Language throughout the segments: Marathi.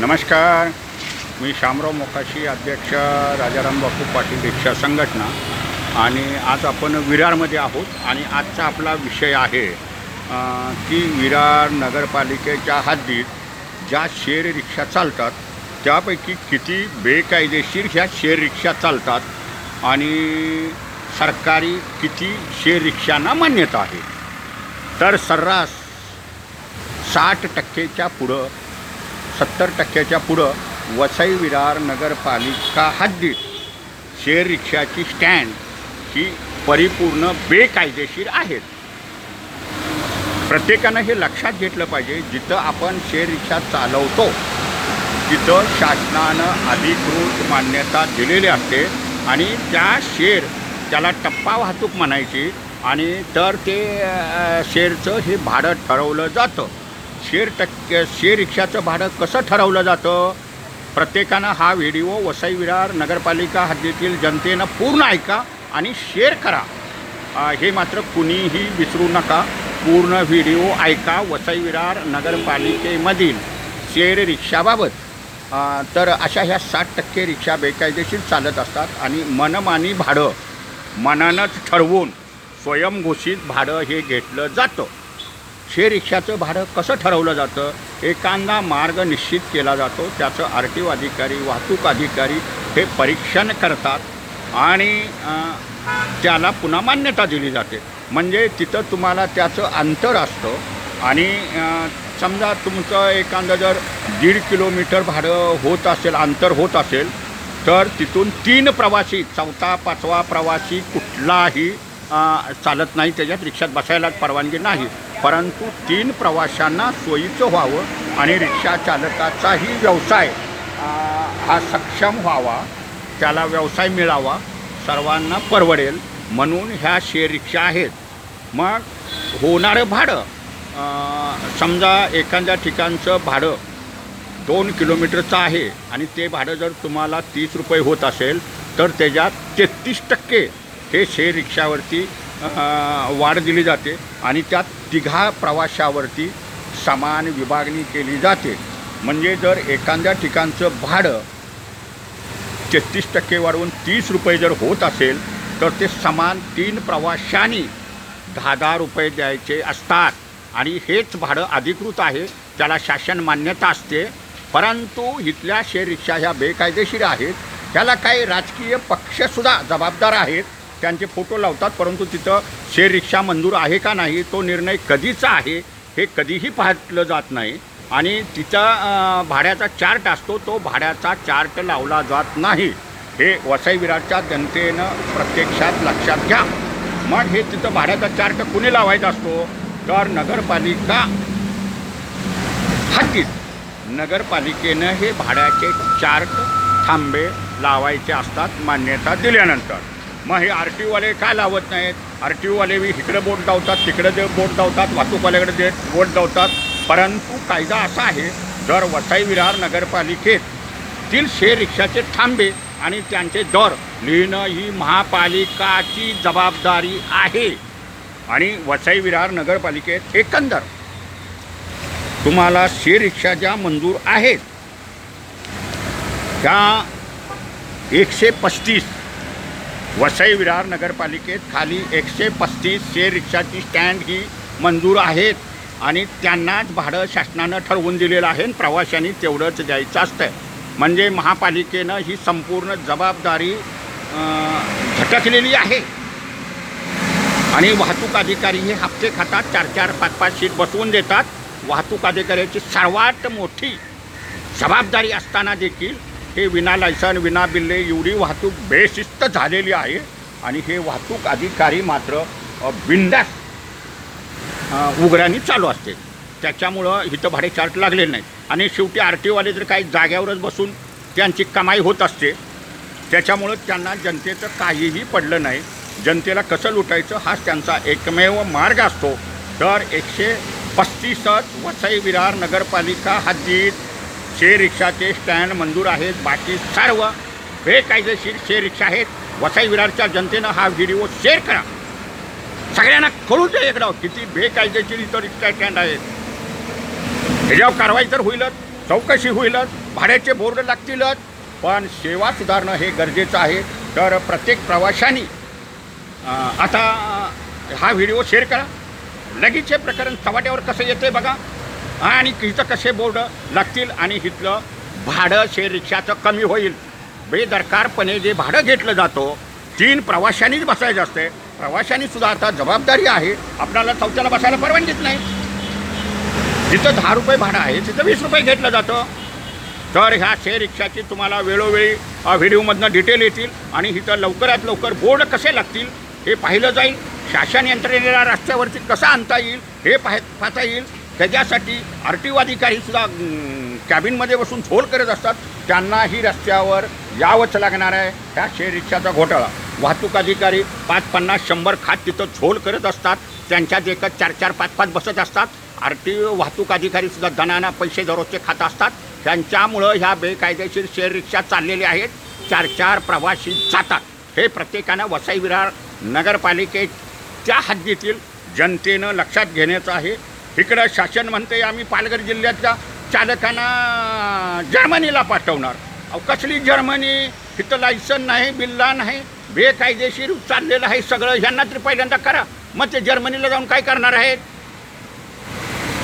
नमस्कार. मी शामराव मोकाशी अध्यक्ष राजाराम बापू पाटील रिक्षा संघटना. आणि आज आपण विरारमध्ये आहोत. आणि आजचा आपला विषय आहे की विरार नगरपालिकेच्या हद्दीत ज्या शेर रिक्षा चालतात त्यापैकी किती बेकायदेशीर ह्या शेर रिक्षा चालतात आणि सरकारी किती शेर रिक्षांना मान्यता आहे. तर सर्रास साठ टक्केच्या पुढं सत्तर टक्क्याच्या पुढं वसई विरार नगरपालिका हद्दीत शेअर रिक्षाची स्टँड ही परिपूर्ण बेकायदेशीर आहेत. प्रत्येकानं हे लक्षात घेतलं पाहिजे जिथं आपण शेअर रिक्षा चालवतो तिथं शासनानं अधिकृत मान्यता दिलेली असते आणि त्या शेअर त्याला टप्पा वाहतूक म्हणायची आणि तर ते शेरचं शेअरचं हे भाडं ठरवलं जातं. शेअर टक्के शेअर रिक्षाचं भाडं कसं ठरवलं जातं? प्रत्येकानं हा व्हिडिओ वसई विरार नगरपालिका हद्दीतील जनतेनं पूर्ण ऐका आणि शेअर करा. हे मात्र कुणीही विसरू नका. पूर्ण व्हिडिओ ऐका वसई विरार नगरपालिकेमधील शेअर रिक्षाबाबत. तर अशा ह्या साठ टक्के रिक्षा बेकायदेशीर चालत असतात आणि मनमानी भाडं मनानंच ठरवून स्वयंघोषित भाडं हे घेतलं जातं. शेअर रिक्षाचं भाडं कसं ठरवलं जातं? एकांदा मार्ग निश्चित केला जातो. त्याचं आर टी ओ अधिकारी वाहतूक अधिकारी हे परीक्षण करतात आणि त्याला पुन्हा मान्यता दिली जाते. म्हणजे तिथं तुम्हाला त्याचं अंतर असतं आणि समजा तुमचं एखादं जर दीड किलोमीटर भाडं होत असेल अंतर होत असेल तर तिथून तीन प्रवासी चौथा पाचवा प्रवासी कुठलाही चालत नाही. त्याच्यात रिक्षात बसायला परवानगी नाही. परंतु तीन प्रवाशांना सोयीचं व्हावं आणि रिक्षा चालकाचाही व्यवसाय हा सक्षम व्हावा त्याला व्यवसाय मिळावा सर्वांना परवडेल म्हणून ह्या शेअर रिक्षा आहेत. मग होणारं भाडं समजा एखाद्या ठिकाणचं भाडं दोन किलोमीटरचं आहे आणि ते भाडं जर तुम्हाला तीस रुपये होत असेल तर त्याच्यात तेहतीस टक्के हे शेअर रिक्षावरती वाढ दिली जाते आणि त्यात तिघा प्रवाशावरती समान विभागणी केली जाते. म्हणजे जर एखाद्या ठिकाणचं भाडं तेहतीस टक्के वाढवून तीस रुपये जर होत असेल तर ते समान तीन प्रवाशांनी दहा दहा रुपये द्यायचे असतात. आणि हेच भाडं अधिकृत आहे त्याला शासन मान्यता असते. परंतु इथल्या शेअर रिक्षा ह्या बेकायदेशीर आहेत. त्याला काही राजकीय पक्षसुद्धा जबाबदार आहेत. त्यांचे फोटो लावतात परंतु तिथं शेअर रिक्षा मंजूर आहे का नाही तो निर्णय कधीचा आहे हे कधीही पाहतलं जात नाही. आणि तिचा भाड्याचा चार्ट असतो तो भाड्याचा चार्ट लावला जात नाही. हे वसई विराटच्या जनतेनं प्रत्यक्षात लक्षात घ्या. मग हे तिथं भाड्याचा चार्ट कुणी लावायचा असतो? तर नगरपालिका हद्दीत नगरपालिकेनं हे भाड्याचे चार्ट थांबे लावायचे असतात मान्यता दिल्यानंतर. मग हे आर टी ओवाले काय लावत नाहीत? आर टी ओवाले बी इकडे बोट धावतात तिकडे ते बोट धावतात वाहतूकवाल्याकडे ते बोट धावतात परंतु कायदा असा आहे जर वसई विरार नगरपालिकेत तील शे रिक्षाचे थांबे आणि त्यांचे दर लिहिणं ही महापालिकाची जबाबदारी आहे. आणि वसई विरार नगरपालिकेत एकंदर तुम्हाला शे रिक्षा ज्या मंजूर आहेत त्या एकशे पस्तीस वसई विरार नगरपालिकेत खाली एकशे पस्तीस शेअर रिक्षाची स्टँड ही मंजूर आहेत आणि त्यांनाच भाडं शासनानं ठरवून दिलेलं आहे आणि प्रवाशांनी तेवढंच द्यायचं असतं. म्हणजे महापालिकेनं ही संपूर्ण जबाबदारी झटकलेली आहे. आणि वाहतूक अधिकारी हे हप्ते खातात चार चार पाच पाच सीट बसवून देतात. वाहतूक अधिकाऱ्याची सर्वात मोठी जबाबदारी असताना देखील हे विना लायसन विना बिल्ले एवढी वाहतूक बेशिस्त झालेली आहे. आणि हे वाहतूक अधिकारी मात्र बिंदास बिनधास्त उघड्याने चालू असते. त्याच्यामुळं इथं भाडे चार्ट लागले नाहीत. आणि शेवटी आर टी ओवाले जर काही जाग्यावरच बसून त्यांची कमाई होत असते त्याच्यामुळं त्यांना जनतेचं काहीही पडलं नाही. जनतेला कसं लुटायचं हाच त्यांचा एकमेव मार्ग असतो. तर एकशे पस्तीसच वसई विरार नगरपालिका हद्दीत शे रिक्षाचे स्टँड मंजूर आहेत बाकी सर्व बेकायदेशीर शे रिक्षा आहेत. वसई विरारच्या जनतेनं हा व्हिडिओ शेअर करा. सगळ्यांना कळू दे एकदा किती बेकायदेशीर इथं रिक्षा स्टँड आहेत. त्याच्यावर कारवाई तर होईलच चौकशी होईलच भाड्याचे बोर्ड लागतीलच पण सेवा सुधारणं हे गरजेचं आहे. तर प्रत्येक प्रवाशांनी आता हा व्हिडिओ शेअर करा. लगेच हे प्रकरण चव्हाट्यावर कसं येते बघा. आणि इथं कसे बोर्ड लागतील आणि इथलं भाडं शेअर रिक्षाचं कमी होईल? बेदरकारपणे जे भाडं घेतलं जातो तीन प्रवाशांनीच बसायचं असते. प्रवाशांनीसुद्धा आता जबाबदारी आहे. आपल्याला चौथ्याला बसायला परवानगीच नाही. जिथं दहा रुपये भाडं आहे तिथं वीस रुपये घेतलं जातं. तर ह्या शेअर रिक्षाची तुम्हाला वेळोवेळी व्हिडिओमधनं डिटेल येतील आणि इथं लवकरात लवकर बोर्ड कसे लागतील हे पाहिलं जाईल. शासन यंत्रणेला रस्त्यावरती कसा आणता येईल हे पाह पाहता येईल. त्याच्यासाठी आर टी ओ अधिकारीसुद्धा कॅबिनमध्ये बसून झोल करत असतात. त्यांनाही रस्त्यावर यावंच लागणार आहे. ह्या शेअर रिक्षाचा घोटाळा. वाहतूक अधिकारी पाच पन्नास शंभर खात तिथं झोल करत असतात. त्यांच्यात एकच चार चार पाच पाच बसत असतात. आर टी ओ वाहतूक अधिकारीसुद्धा दणाना पैसे दररोजचे खात असतात. त्यांच्यामुळं ह्या बेकायदेशीर शेअर रिक्षा चाललेल्या आहेत. चार चार प्रवासी जातात. हे प्रत्येकानं वसई विरार नगरपालिकेच्या हद्दीतील जनतेनं लक्षात घेण्याचं आहे. इकडं शासन म्हणते आम्ही पालघर जिल्ह्याच्या चालकांना जर्मनीला पाठवणार. अहो कसली जर्मनी? इथं लायसन नाही बिल्ला नाही बेकायदेशीर चाललेलं आहे सगळं. ह्यांना तरी पहिल्यांदा करा. मग ते जर्मनीला जाऊन काय करणार आहेत?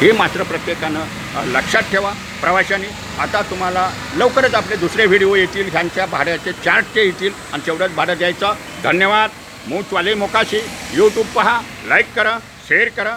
हे मात्र प्रत्येकानं लक्षात ठेवा. प्रवाशांनी आता तुम्हाला लवकरच आपले दुसरे व्हिडिओ येतील. ह्यांच्या भाड्याचे चार्टचे येतील. आणि तेवढंच भाडं द्यायचं. धन्यवाद. मूचवाले मोकाशी. यूट्यूब पहा. लाईक करा. शेअर करा.